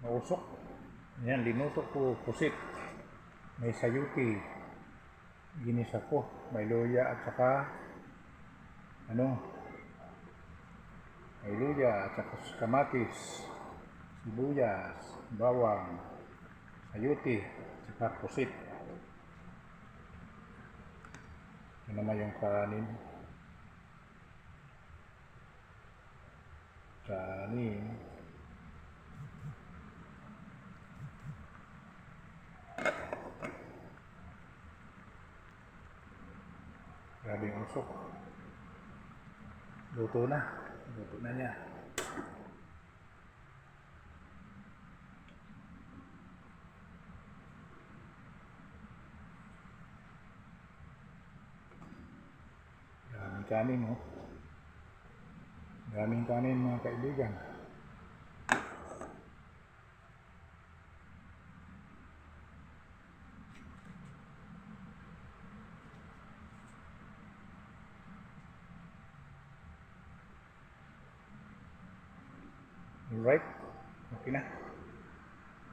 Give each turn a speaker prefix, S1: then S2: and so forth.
S1: Nausok. Yan, linuto ko pusit. May sayuti. Ginisa ko. May luya at saka ano? May luya at saka kamatis. Sibuyas. Bawang. Sayuti. At saka pusit. Ito naman yung kanin. Kanin. Grabe yung usok. Luto na. Luto na niya. Daming kanin, oh. Daming kanin, mga kaibigan. Alright. Okay na.